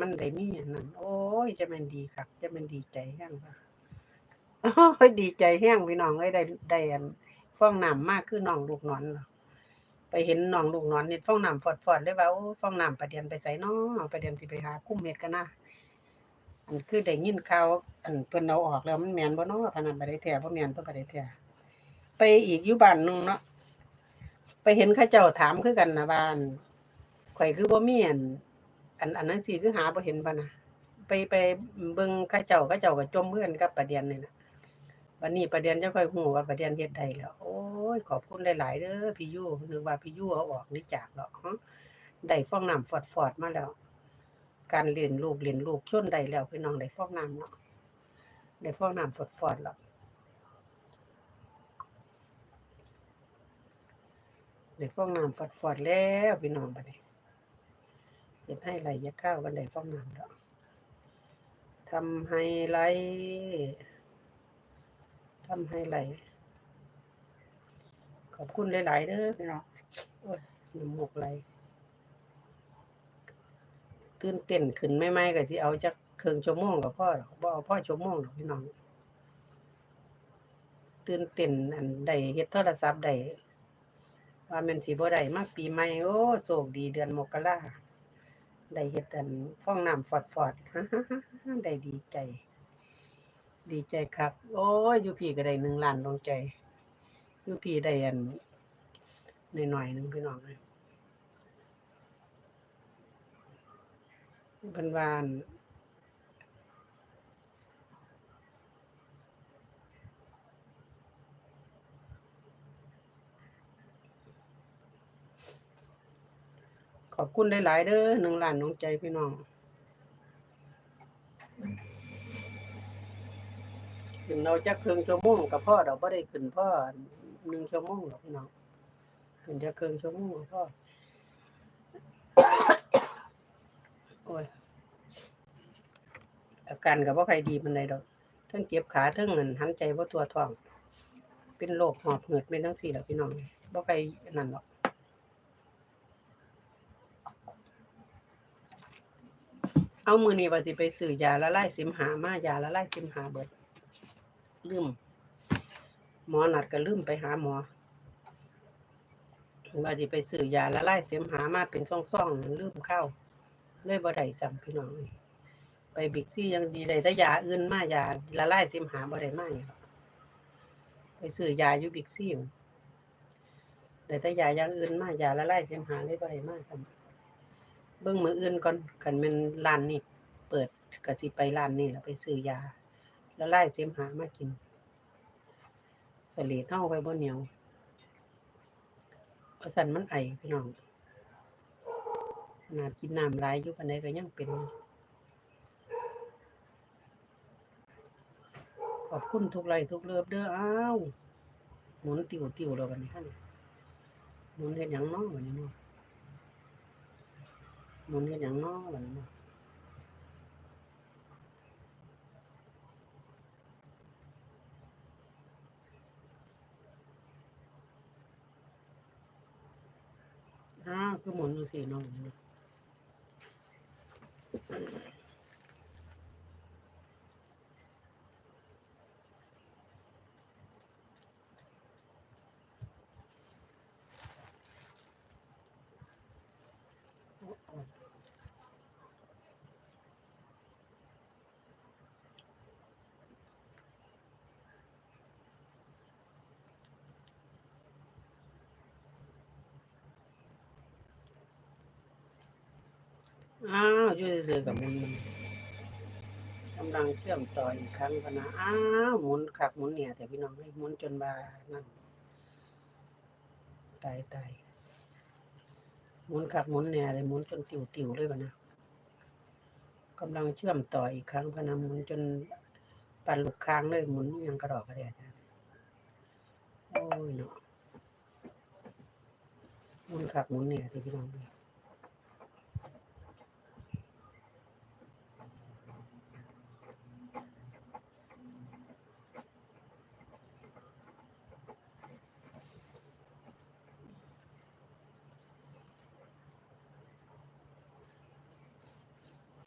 มันได้มีอันนั้น โอ้ยจะแม่นดีคักจะแม่นดีใจแฮงว่าโอ้ยดีใจแฮงพี่น้องเอ้ยได้ได้อันฟองน้ำมากคือน้องลูกนอนไปเห็นน้องลูกนอนนี่ฟองน้ำฟอดๆเลยว่าโอ้ฟองน้ำประเดียนไปไสน้องประเดียนสิไปหากุ้มเม็ดกันนะอันคือได้ยินข่าวอันเพิ่นเอาออกแล้วมันแมนบ่เนาะพนันบ่ได้แท้บ่แมนตัวบ่ได้แท้ไปอีกอยู่บ้านนึงเนาะไปเห็นเขาเจ้าถามคือกันนะว่านข่อยคือบ่มีอัน อันอันนั้นสิคือหาบ่เห็นบ่นะไปไปเบิ่งเขาเจ้าเขาเจ้าก็จมเพื่อนกับประเดียนนี่นะวันนี้ประเดียนจะค่อยฮู้ว่าประเดียนเฮ็ดได้แล้ว โอ้ยขอบคุณหลาย ๆเด้อพี่ยู่นึกว่าพี่ยู่เอาออกนี่จากดอกได้ฟองน้ำฟอดๆมาแล้ว การเรียนลูกเรียนลูกชนได้แล้วพี่น้องได้ฟองน้ำเนาะได้ฟองน้ำฟอดๆแล้วได้ฟองน้ำฟอดๆแล้วพี่น้องบัดนี้ เฮ็ดให้ไหลยาข้าวกันได้ฟ้องน้ำดอกทำให้ไหลทำให้ไหลขอบคุณหลาย ๆเด้อพี่น้องโอ้ยน้ำมูกไหลตื่นเต้นขึ้นไม่ไม่ก็สิเอาจักเครึ่องชั่วโมงก็พอดอกบ่เอาพอชั่วโมงดอกพี่น้อง ตื่นเต้นอันได้เฮ็ดโทรศัพท์ได้ว่าแม่นสิบ่ได้มาปีใหม่โอ้โชคดีเดือนมกรา ได้เห็ดอันฟองน้ำฟอดฟอดได้ดีใจ ดีใจครับ โอ้ยยูพี่ก็ได้หนึ่งล้านดวงใจยูพี่ได้อันหน่อยหนึงพี่น้องเลยเป็นวัน อบคุณหลาย ๆ เด้อหนึ่งล้านดวงใจพี่น้องขึ้นเราจักครึ่งชั่วโมงก็พอดอกบ่ได้ขึ้นพ่อหนึ่งชั่วโมงหรอกพี่น้องขึ้นจักครึ่งชั่วโมงก็พอโอ้ยอาการก็บ่ค่อยดีปานใดดอกทั้งเจ็บขาทั้งอันหันใจบ่ทั่วท้อง เป็นโรคหอบหืดเป็นจังซี่แหละพี่น้องบ่อยอันนั้นหรอก เอามือนี้ว่าสิไปซื้อยาละลายสิมหามายาละลายสิมหาเบิดลืมหมอนัดก็ลืมไปหาหมอว่าสิไปซื้อยาละลายเสมหามาเป็นซ่องๆลืมเข้าเลยบ่ได้ซ้ำพี่น้องไปบิ๊กซี่ยังดีได้แต่ยาอื่นมายาละลายเสมหาบ่ได้มาหยังหรอกไปซื้อยาอยู่บิ๊กซี่ได้แต่ยาอย่างอื่นมายาละลายเสมหาเลยบ่ได้มาซ้ำ เบิ่งมืออื่นก่อนคันม่นร้านนี้เปิดก็สิไปร้านนี้แล้วไปซื้อยา และลายเสมหามากินสลีดเฮาไว้บ่เหนียวเพราะสันมันไอพี่น้องนากินน้ำหลายอยู่ปานใดก็ยังเป็น ขอบคุณทุกไลทุกเลิฟเด้ออ้าวหมุนติวติวๆแล้วบัดนี้คั่นหมุนเฮ็ดหยังนาะบัดนี้เนาะหมุนเฮ็ดหยังเนนี้เนาะ อ้าวคือหมุนอยู่สี่น้ อ้าวอยู่ซื่อกับหมุนกำลังเชื่อมต่ออีกครั้งพนะอ้าวหมุนคักหมุนเนี่ย แต่พี่น้องให้หมุนจนบานั่นตายตายหมุนคักหมุนเนี่ยเลยหมุนจนติวๆเลยพนะกำลังเชื่อมต่ออีกครั้งพนะหมุนจนปั่นลูกค้างเลยหมุนยังกระดอกกระเดียดโอ้ยเนาะหมุนคักหมุนเนี่ยสิพี่น้องเอ้ย